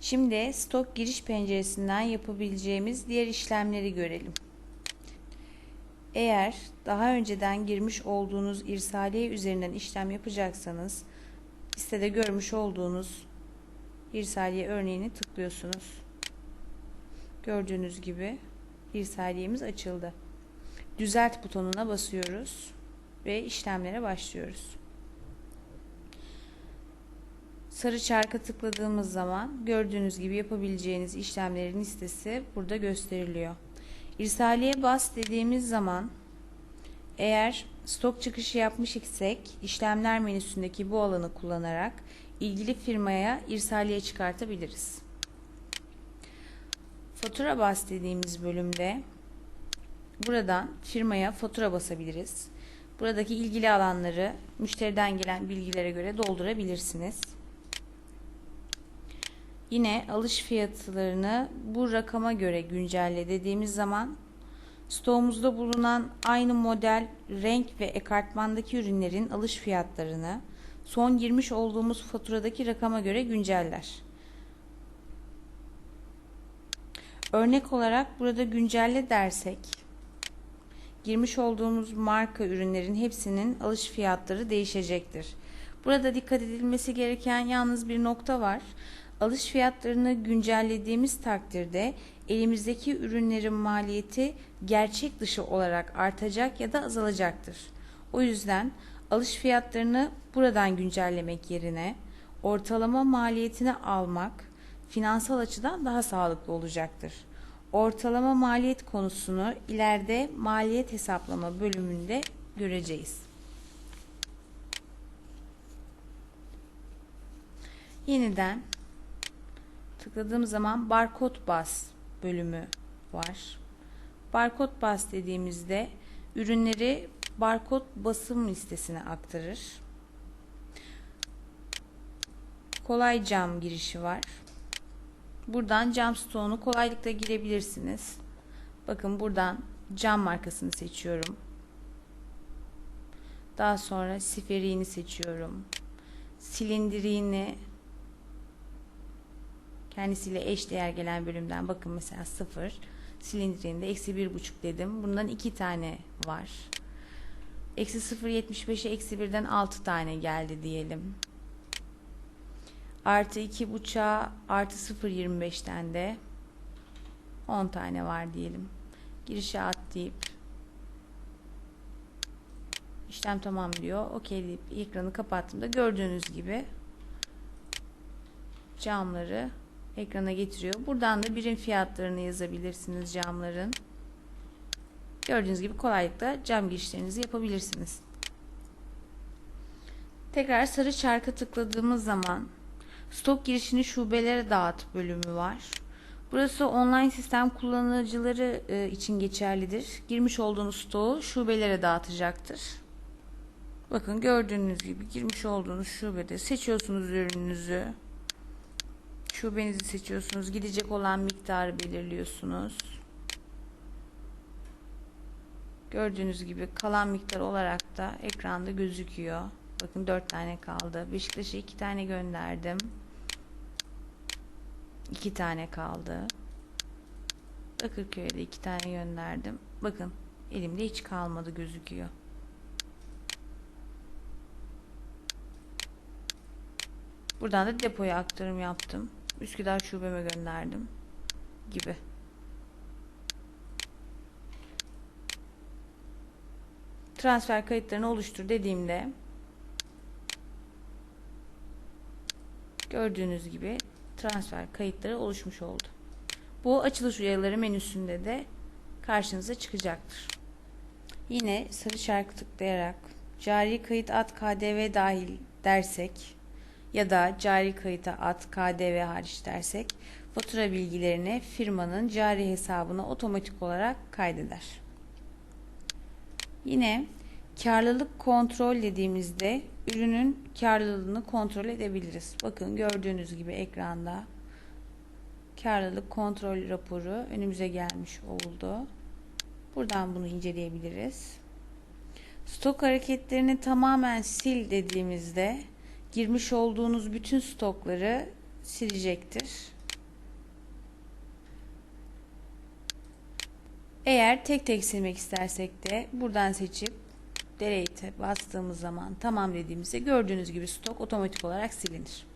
Şimdi stok giriş penceresinden yapabileceğimiz diğer işlemleri görelim. Eğer daha önceden girmiş olduğunuz irsaliye üzerinden işlem yapacaksanız listede görmüş olduğunuz irsaliye örneğini tıklıyorsunuz. Gördüğünüz gibi irsaliyemiz açıldı. Düzelt butonuna basıyoruz ve işlemlere başlıyoruz. Sarı çarka tıkladığımız zaman gördüğünüz gibi yapabileceğiniz işlemlerin listesi burada gösteriliyor. İrsaliye bas dediğimiz zaman eğer stok çıkışı yapmış isek işlemler menüsündeki bu alanı kullanarak ilgili firmaya irsaliye çıkartabiliriz. Fatura bas dediğimiz bölümde buradan firmaya fatura basabiliriz. Buradaki ilgili alanları müşteriden gelen bilgilere göre doldurabilirsiniz. Yine alış fiyatlarını bu rakama göre güncelle dediğimiz zaman stoğumuzda bulunan aynı model, renk ve ekartmandaki ürünlerin alış fiyatlarını son girmiş olduğumuz faturadaki rakama göre günceller. Örnek olarak burada güncelle dersek girmiş olduğumuz marka ürünlerin hepsinin alış fiyatları değişecektir. Burada dikkat edilmesi gereken yalnız bir nokta var. Alış fiyatlarını güncellediğimiz takdirde elimizdeki ürünlerin maliyeti gerçek dışı olarak artacak ya da azalacaktır. O yüzden alış fiyatlarını buradan güncellemek yerine ortalama maliyetini almak finansal açıdan daha sağlıklı olacaktır. Ortalama maliyet konusunu ileride maliyet hesaplama bölümünde göreceğiz. Yeniden tıkladığım zaman barkod bas bölümü var. Barkod bas dediğimizde ürünleri barkod basım listesine aktarır. Kolay cam girişi var. Buradan cam stoğunu kolaylıkla girebilirsiniz. Bakın buradan cam markasını seçiyorum. Daha sonra siferiğini seçiyorum. Silindiriğini kendisiyle eş değer gelen bölümden bakın mesela 0 silindiriğinde eksi bir buçuk dedim. Bundan iki tane var. Eksi 0.75'e eksi 1'den 6 tane geldi diyelim. Artı 2 buçuğa artı 0.25'ten de 10 tane var diyelim. Girişe at deyip işlem tamam diyor. Okey deyip ekranı kapattığımda gördüğünüz gibi camları ekrana getiriyor. Buradan da birim fiyatlarını yazabilirsiniz camların. Gördüğünüz gibi kolaylıkla cam girişlerinizi yapabilirsiniz. Tekrar sarı çarka tıkladığımız zaman stok girişini şubelere dağıt bölümü var. Burası online sistem kullanıcıları e, için geçerlidir. Girmiş olduğunuz stoğu şubelere dağıtacaktır. Bakın gördüğünüz gibi girmiş olduğunuz şubede seçiyorsunuz ürününüzü. Şubenizi seçiyorsunuz. Gidecek olan miktarı belirliyorsunuz. Gördüğünüz gibi kalan miktar olarak da ekranda gözüküyor. Bakın 4 tane kaldı. Beşiktaş'a 2 tane gönderdim. 2 tane kaldı. Bakırköy'e de 2 tane gönderdim. Bakın elimde hiç kalmadı gözüküyor. Buradan da depoya aktarım yaptım. Üsküdar şubeme gönderdim gibi. Transfer kayıtlarını oluştur dediğimde gördüğünüz gibi transfer kayıtları oluşmuş oldu. Bu açılış üyeleri menüsünde de karşınıza çıkacaktır. Yine sarı çarkı tıklayarak cari kayıt at KDV dahil dersek ya da cari kayıta at KDV hariç dersek fatura bilgilerini firmanın cari hesabına otomatik olarak kaydeder. Yine karlılık kontrol dediğimizde ürünün karlılığını kontrol edebiliriz. Bakın gördüğünüz gibi ekranda karlılık kontrol raporu önümüze gelmiş oldu. Buradan bunu inceleyebiliriz. Stok hareketlerini tamamen sil dediğimizde girmiş olduğunuz bütün stokları silecektir. Eğer tek tek silmek istersek de buradan seçip delete'e bastığımız zaman tamam dediğimizde gördüğünüz gibi stok otomatik olarak silinir.